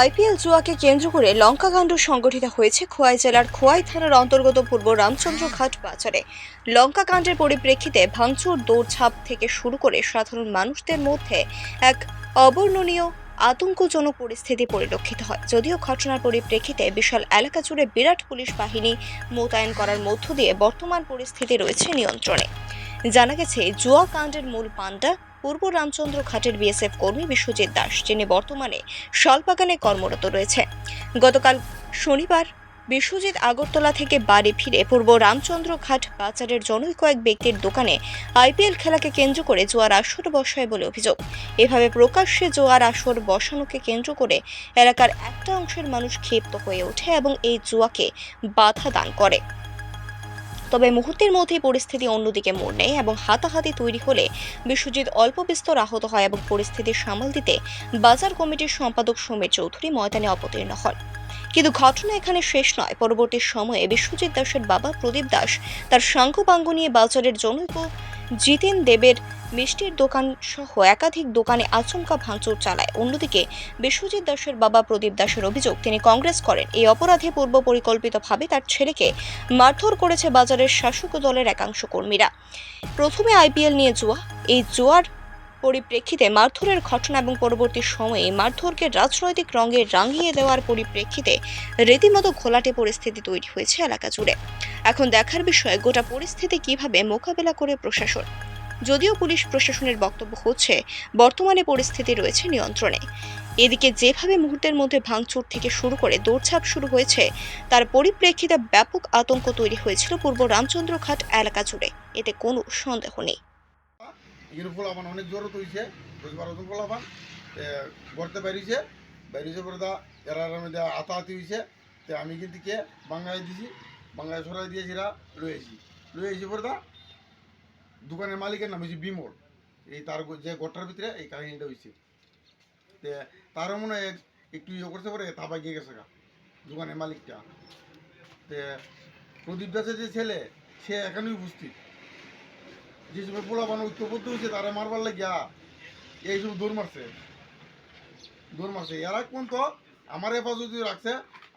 IPL জুয়াকে কেন্দ্র করে লঙ্কাকাণ্ড সংগঠিত হয়েছে খোয়াই জেলার খোয়াই থানার অন্তর্গত পূর্ব রামচন্দ্র ঘাট বাজারে। লঙ্কাকাণ্ডের পরিপ্রেক্ষিতে ভাঙচুর, দৌড়ঝাঁপ থেকে শুরু করে সাধারণ মানুষদের মধ্যে এক অবর্ণনীয়, আতঙ্কজনক পরিস্থিতি পরিলক্ষিত হয়। যদিও ঘটনার পরিপ্রেক্ষিতে বিশাল এলাকা জুড়ে বিরাট পুলিশ বাহিনী মোতায়েন করার মধ্য দিয়ে বর্তমান পরিস্থিতি রয়েছে নিয়ন্ত্রণে। জানা গেছে, জুয়া কাণ্ডের মূল পাণ্ডা পূর্ব রামচন্দ্র ঘাটের বিএসএফ কর্মী বিশ্বজিৎ দাস, যিনি বর্তমানে শালবাগানে কর্মরত রয়েছে। গতকাল শনিবার বিশ্বজিৎ আগরতলা থেকে বাড়ি ফিরে পূর্ব রামচন্দ্র ঘাট বাজারের জনৈক কয়েক ব্যক্তির দোকানে আইপিএল খেলাকে কেন্দ্র করে জোয়ার আসর বসায় বলে অভিযোগ। এভাবে প্রকাশ্যে জোয়ার আসর বসানোকে কেন্দ্র করে এলাকার একটা অংশের মানুষ ক্ষিপ্ত হয়ে ওঠে এবং এই জুয়াকে বাধা দান করে। তবে মুহূর্তের মধ্যেই পরিস্থিতি অন্যদিকে মোড় নেয় এবং হাতাহাতি তৈরি হলে বিশ্বজিৎ অল্প বিস্তর আহত হয় এবং পরিস্থিতি সামাল দিতে বাজার কমিটির সম্পাদক সমীর চৌধুরী ময়দানে অবতীর্ণ হন। কিন্তু ঘটনা এখানে শেষ নয়। পরবর্তী সময়ে বিশ্বজিৎ দাসের বাবা প্রদীপ দাস তার সাঙ্গপাঙ্গ নিয়ে বাজারের জনৈক জিতেন দেবের মিষ্টির দোকান সহ একাধিক দোকানে আচমকা ভাঙচুর চালায়। অন্যদিকে বিশ্বজিৎ দাসের বাবা প্রদীপ দাসের অভিযোগ, তিনি কংগ্রেস করেন। এই অপরাধে পূর্ব পরিকল্পিতভাবে তার ছেলেকে মারধর করেছে বাজারের শাসক দলের একাংশ কর্মীরা। প্রথমে আইপিএল নিয়ে জুয়া, এই জুয়ার পরিপ্রেক্ষিতে মারধরের ঘটনা এবং পরবর্তী সময়ে মারধরকে রাজনৈতিক রঙে রাঙিয়ে দেওয়ার পরিপ্রেক্ষিতে রীতিমতো ঘোলাটে পরিস্থিতি তৈরি হয়েছে এলাকা জুড়ে। এখন দেখার বিষয়, গোটা পরিস্থিতি কীভাবে মোকাবেলা করে প্রশাসন? যদিও পুলিশ প্রশাসনের বক্তব্য হচ্ছে, বর্তমানে পরিস্থিতি রয়েছে নিয়ন্ত্রণে। এদিকে যেভাবে মুহূর্তের মধ্যে ভাঙচুর থেকে শুরু করে দৌড়ঝাঁপ শুরু হয়েছে, তার পরিপ্রেক্ষিতে ব্যাপক আতঙ্ক তৈরি হয়েছিল পূর্ব রামচন্দ্র ঘাট এলাকা জুড়ে। এতে কোনো সন্দেহ নেই। অনেক হয়েছে আমি কিন্তু কে? বাঙ্গাই দিছি বাঙ্গাই সরাই দিয়েছি এরা লয়েছি লয়েছি পরে দোকানের মালিকের নাম হয়েছে বিমল। এই তার যে গড়টার ভিতরে এই কাহিনীটা হয়েছে তে তারও মনে হয় একটু ইয়ে করতে পারে তাবা গিয়ে গেছে গা, দোকানের মালিকটা। তে প্রদীপ দাসের যে ছেলে, সে এখানেই উপস্থিত। যে সময় পোলা বানো ঐক্যবদ্ধ হয়েছে, তারা মারবার লাগিয়া এই সব দৌড় মারছে। দৌড় মারছে। এরা কোন তো আমার হেফাজতে রাখছে,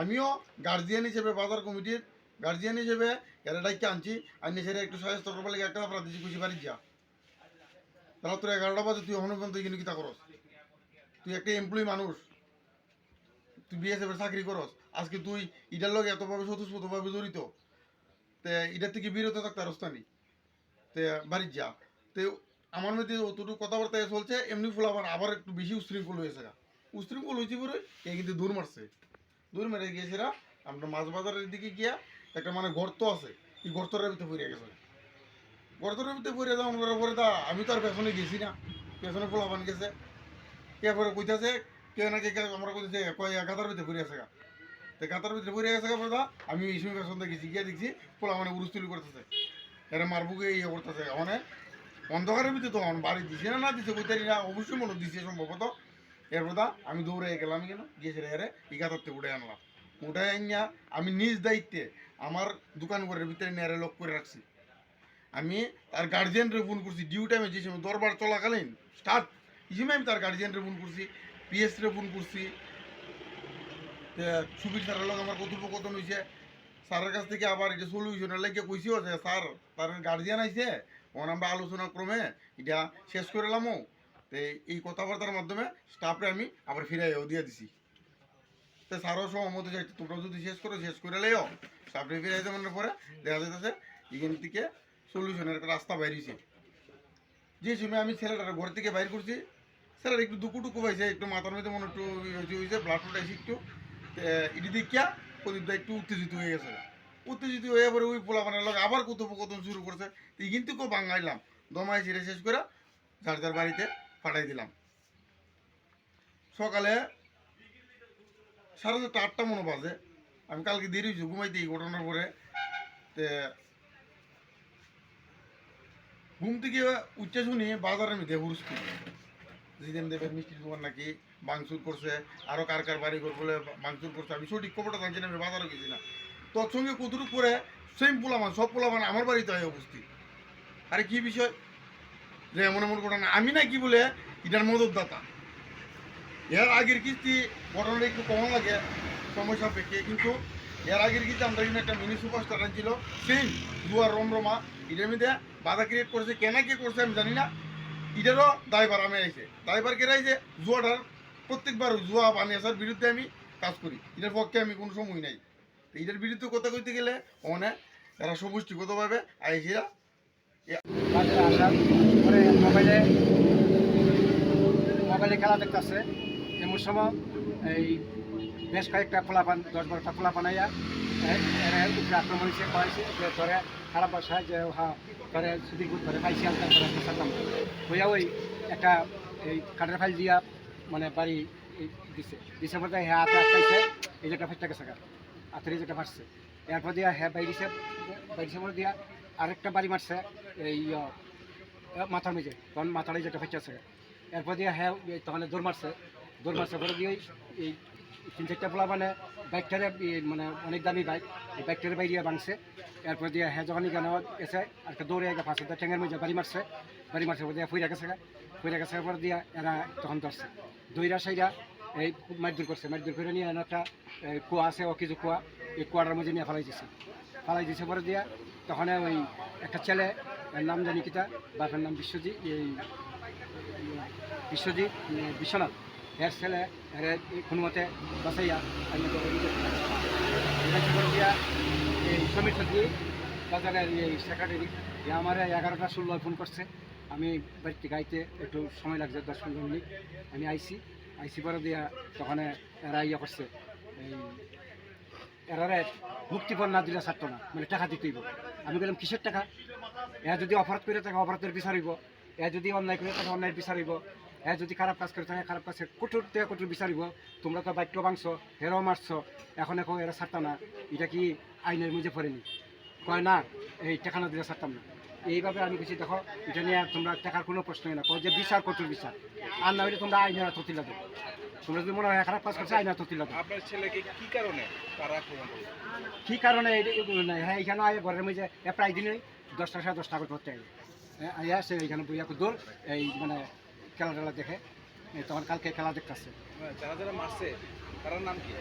আমিও গার্জিয়ান হিসেবে বাজার কমিটির গার্জিয়ান হিসেবে এরা ডাইকে আনছি আনি সেটা একটু করবার লাগে একটা দিচ্ছি খুশি বাড়ি যা। তাহলে তোর এগারোটা বাজে, তুই এখনও পর্যন্ত এখানে কিতা করস। তুই একটা এমপ্লয়ি মানুষ। তুই বিএসএফের চাকরি করস। আজকে তুই ইটার লগে এতভাবে স্বতঃস্ফূর্তভাবে জড়িত, তে এটার থেকে বিরত থাকতে আর নি তে বাড়ির যা। তে আমার মধ্যে অতটুকু কথাবার্তা চলছে, এমনি ফুল আবার একটু বেশি উশৃঙ্খল হয়েছে। উশৃঙ্খল হয়েছে পরে এ কিন্তু দূর মারছে। দূর মেরে গিয়েছিরা আমরা মাছ বাজারের দিকে গিয়া একটা মানে গর্ত আছে, এই গর্তটার ভিতরে পড়ে গেছে। গর্তটার ভিতরে পড়ে যাওয়ার পরে পরে দা আমি তো আর পেছনে গেছি না, পেছনে পোলাপান গেছে। কে পরে কইতাছে, কে নাকি কে- আমরা কইতেছে, কয় গাতার ভিতরে পড়ে আছে গা। তো গাতার ভিতরে পড়ে গেছে পরে দা আমি এই সময় পেছন গেছি, গিয়ে দেখছি পোলা মানে উরুস্তুলি করতেছে। এরা মারবুকে ইয়ে করতেছে মানে অন্ধকারের ভিতরে তখন বাড়ি দিছে না না দিছে কইতারি না, অবশ্যই মনে দিছে সম্ভবত। এরপর দা আমি দৌড়ে গেলাম কেন গিয়েছে এরে ইগাতারতে উঠে আনলাম। উঠে আনিয়া আমি নিজ দায়িত্বে আমার দোকান ঘরের ভিতরে নিয়ে লক করে রাখছি। আমি তার গার্জিয়ানরে ফোন করছি ডিউ টাইমে যে সময় দরবার চলাকালীন স্টার্ট এই সময় আমি তার গার্জিয়ানরে ফোন করছি পিএস রে ফোন করছি। সুবীর স্যারের লগে আমার কথোপকথন হয়েছে স্যারের কাছ থেকে আবার এটা সলিউশনের লাগে কইসিও যে স্যার, তার গার্জিয়ান আইছে ওন আমরা আলোচনা ক্রমে এটা শেষ করে এলামও তো এই কথাবার্তার মাধ্যমে স্টাফরে আমি আবার ফিরাইও দিয়ে দিছি। তো স্যারও সহমত হয়েছে তোমরা যদি শেষ করো, শেষ করে লেও ফিরাই দেওয়ার পরে দেখা যাইতেছে, এখান থেকে সলিউশনের একটা রাস্তা বাইরেছে। যে সময় আমি ছেলেটার ঘর থেকে বাইর করছি, ছেলেটা একটু দুকু টুকু পাইছে, একটু মাথার মধ্যে মনে একটু হয়েছে ব্লাড ফুটাইছে একটু এটি দেখিয়া প্রদীপটা একটু উত্তেজিত হয়ে গেছে। উত্তেজিত হয়ে পরে ওই পোলা বানার লোক আবার কথোপকথন শুরু করছে। এই কিন্তু বাঙাইলাম দমাই ছিঁড়ে শেষ করে যার যার বাড়িতে পাঠাই দিলাম। সকালে সাড়ে চারটা আটটা মনে বাজে। আমি কালকে দেরি হয়েছি, ঘুমাইতে এই ঘটনার পরে। তে ঘুম থেকে উচ্চে শুনি বাজারের মধ্যে হুরস্কি। জিদেন দেবের মিষ্টির দোকান নাকি ভাঙচুর করছে আরও কার কার বাড়ি ঘর বলে ভাঙচুর করছে, আমি সঠিক খবরটা জানছি না, আমি বাজারে গেছি না। তোর সঙ্গে কতটুকু করে সেম পোলামান সব পোলামান আমার বাড়িতে হয় উপস্থিত আরে কি বিষয়? যে এমন এমন ঘটনা, আমি না কি বলে, এটার মদতদাতা। এর আগের কিস্তি ঘটনাটা একটু কম লাগে, সময় সাপেক্ষে, কিন্তু এর আগের কিস্তি আমরা কিন্তু একটা মিনি সুপারস্টার ছিল সেম দুয়ার রমরমা এটার মধ্যে বাধা ক্রিয়েট করছে, কেন কি করছে আমি জানি না। এটারও দায়বার আমি আইছে। দায়বার কে রাইছে? জুয়াটার প্রত্যেকবার জুয়া বানিয়াসার বিরুদ্ধে আমি কাজ করি। এটার পক্ষে আমি কোনো সময় নাই। তো এটার বিরুদ্ধে কথা কইতে গেলে অনেক এরা সমষ্টিগতভাবে আইসিরা মোবাইলে মোবাইলে খেলা দেখতেছে। এমন এই বেশ কয়েকটা ফলাফান দশ বারোটা ফলাফান আইয়া উপরে আক্রমণ হয়েছে, কয়েছে, যে ধরে খারাপ বাসায় যে হ্যাঁ ধরে সুদীর গুড পাইছি আলতা ধরে ফেসাতাম হইয়া ওই একটা এই কাঠের ফাইল দিয়া মানে বাড়ি দিছে। দিছে পরে হ্যাঁ হাতে আটকাইছে, এই যেটা ফেটটা গেছে হাতের এই যেটা ফাটছে এরপর দিয়া হ্যাঁ বাইরিছে বাইরিছে পরে দিয়া আরেকটা বাড়ি মারছে, এই মাথার মেঝে তখন মাথাটাই যেটা ফেঁচেছে এরপর দিয়ে হ্যাঁ তখন দৌড় মারছে। মারছে পরে দিয়ে এই তিন চারটা পোলা মানে বাইকটারে মানে অনেক দামি বাইক, এই বাইকটারে বাইরিয়ে ভাঙছে এরপর দিয়ে হ্যাঁ যখন কেন এসে আর একটা দৌড়ে গেছে ফাঁসে ঠেঙের মধ্যে বাড়ি মারছে। বাড়ি মারছে পরে দিয়ে ফুইরা গেছে ফুইরা গেছে পরে দিয়ে এরা তখন ধরছে। দইরা সাইরা এই মারধর করছে। মারধর করে নিয়ে একটা কুয়া আছে, ও কিছু কুয়া, এই কুয়াটার মধ্যে নিয়ে ফেলাই দিছে। ফেলাই দিছে পরে দিয়া তখন ওই একটা ছেলে, এর নাম জানি কিতা? বাপের নাম বিশ্বজিৎ, এই, বিশ্বজিৎ, বিশ্বনাথ। এর ছেলে এর কোনো মতে বাসাইয়া আমি তো এই সমীর সত্যি বাজারের এই সেক্রেটারি আমার এগারোটা ষোলো ফোন করছে। আমি বাড়িতে গাইতে একটু সময় লাগছে, দশ পনেরো মিনিট। আমি আইসি আইসি পরে দিয়া তখন এরা ইয়ে করছে, এই এরারে মুক্তিপণ না দিলে ছাড়তো না মানে টাকা দিতেইব আমি বললাম, কিসের টাকা? এ যদি অপরাধ করে থাকে, অপরাধের বিচারিব এ যদি অন্যায় করে থাকে অন্যায় বিচারিব এ যদি খারাপ কাজ করে থাকে খারাপ কাজের কঠোর থেকে কঠোর বিচারিব তোমরা তো বাক্য ভাঙছ হেরো মারছ এখন এখন এরা ছাড়তা না। এটা কি আইনের মধ্যে পড়েনি? কয় না এই টাকা না দিলে ছাড়তাম না। এইভাবে আমি কিছু দেখো এটা নিয়ে তোমরা টাকার কোনো প্রশ্নই না। কয় যে বিচার কঠোর বিচার। আর না হলে তোমরা আইনের তথিলা দেবো তোমরা যদি মনে হয় খারাপ কাজ করছে আইনের দেবো আপনার ছেলেকে কি কারণে তারা কি কারণে এই- নাই হ্যাঁ এখানে ঘরের মধ্যে প্রায় দিনই দশটা সাড়ে দশটা করে করতে আই আইয়া সে এখানে বইয়া দৌড় এই মানে খেলা টেলা দেখে। এই তখন কালকে খেলা দেখতেছে। হ্যাঁ, যারা যারা মারছে। তার নাম কি?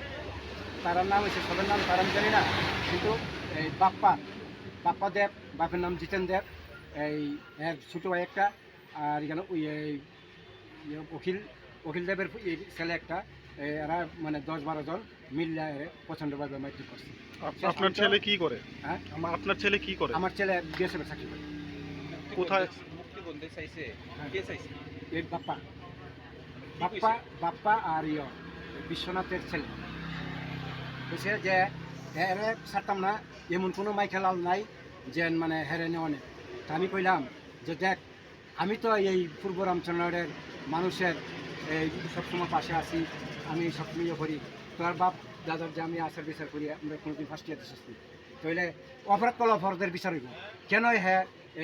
তার নাম হয়েছে সবের নাম তার আমি জানি না কিন্তু এই বাপ্পা বাপ্পা দেব বাপের নাম জিতেন দেব এই এর ছোটো ভাই একটা আর এখানে ওই এই ইয়ে অখিল অখিল দেবের ছেলে একটা এরা মানে দশ বারো জন মিল্লা প্রচণ্ডভাবে মাইটি করছে। আপনার ছেলে কি করে? হ্যাঁ? আমার আপনার ছেলে কি করে? আমার ছেলে বিএসএফের চাকরি করে। কোথায়? মুক্তি বলতে চাইছে। হ্যাঁ। কে চাইছে? এই বাপ্পা। বাপ্পা বাপ্পা আর ইয়, বিশ্বনাথের ছেলে। বলছে যে হেরে ছাড়তাম না, এমন কোনো মাইকেলাল নাই যে মানে হেরে নেওয়া নেই। তা আমি কইলাম যে, দেখ, আমি তো এই পূর্ব রামচন্দ্রের মানুষের এই সবসময় পাশে আছি, আমি সবসময় ইয়ে করি। তোর বাপ, দাদার যে আমি আচার বিচার করি, আমরা কোনোদিন ফার্স্ট ইয়ার দিচ্ছি তাইলে অপরাধ করলে অপরাধের বিচার হইব। কেন হ্যাঁ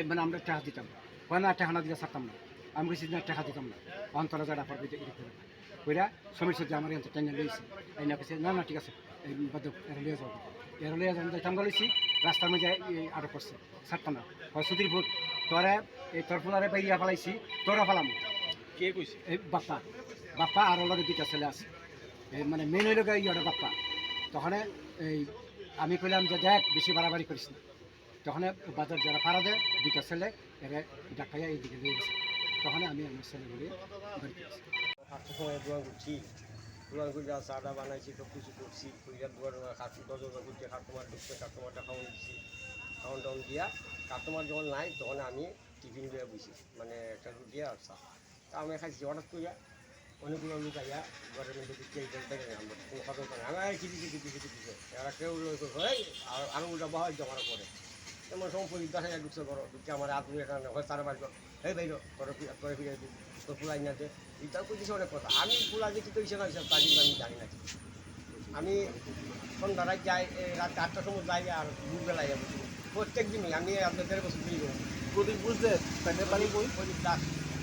মানে আমরা টাকা দিতাম? হয় না টাকা না দিলে ছাড়তাম না। আমি বলছি না টাকা দিতাম না। অন্তরা যারা পর কইরা সমীর সজ্জা আমার এত টেনে লইছে। এই না কেছে না না ঠিক আছে এই বাদ এর লিয়ে যাব এর লিয়ে যাব যাইতাম গেছি রাস্তার মধ্যে এই আটক করছে। ছাড়তাম না। হয় সুধীর ফুট তোরে এই তোর ফুলারে বাইরিয়া ফেলাইছি তোরা ফেলাম। কে কইছে? এই বাপ্পা। বাপ্পা আর ওর লগে দুইটা ছেলে আছে। এই মানে মেন হইল ইয়ে বাপ্পা। তখন এই আমি কইলাম যে দেখ বেশি বাড়াবাড়ি করিস না। তখন বাজার যারা পাড়া দেয় দুইটা ছেলে এরা ডাকাইয়া এইদিকে দিয়ে গেছে। তখন আমি আমার ছেলেগুলি বাড়িতে আসি আটটার সময় দোয়া করে বানাইছি, সব কিছু করছি। কাস্টমার ঢুকছে, কাস্টমারটা দিচ্ছি খাওয়ান টাউন দিয়া কাস্টমার যখন নাই, তখন আমি টিফিন দিয়ে বসি মানে একটা রুটি আর চা। তা আমি খাইছি, হঠাৎ করিয়া অনেকগুলো লোক আইয়া ঘরের কোনো করে আমি কিছু কিছু কিছু এরা কেউ আর আরও উল্টা বহাই জমার পরে। তেমন সম্পত্তি দশ হাজার ঢুকছে বড় ঢুকছে আমার আত্মীয় এখানে হয় তারা বাড়ি এই বাইর তোর তোর ফিরে তোর ফুলাই না এটাও করতেছে অনেক কথা। আমি ফুলা যে কী করেছে না সব তার আমি জানি না। আমি সন্ধ্যারায় যাই রাত আটটার সময় যাই আর দুপুরবেলায় যাব। প্রত্যেক দিনই আমি আপনার দেড় বছর বিয়ে করব প্রদীপ বুঝতে তাদের বাড়ি কই প্রদীপ দাস।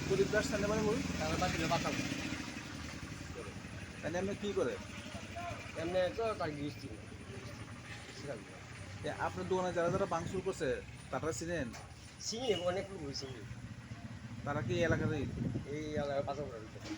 প্রদীপ দাস তাদের বাড়ি কই তার বাতিলে বাঁচাবো তাহলে আমরা কি করে? এমনি তো তার এ, আপনার দোকানে যারা যারা বাংসুর করছে তারা চিনেন? চিনি অনেক লোক চিনি। তারা কি এই এই এলাকার পাশাপাশি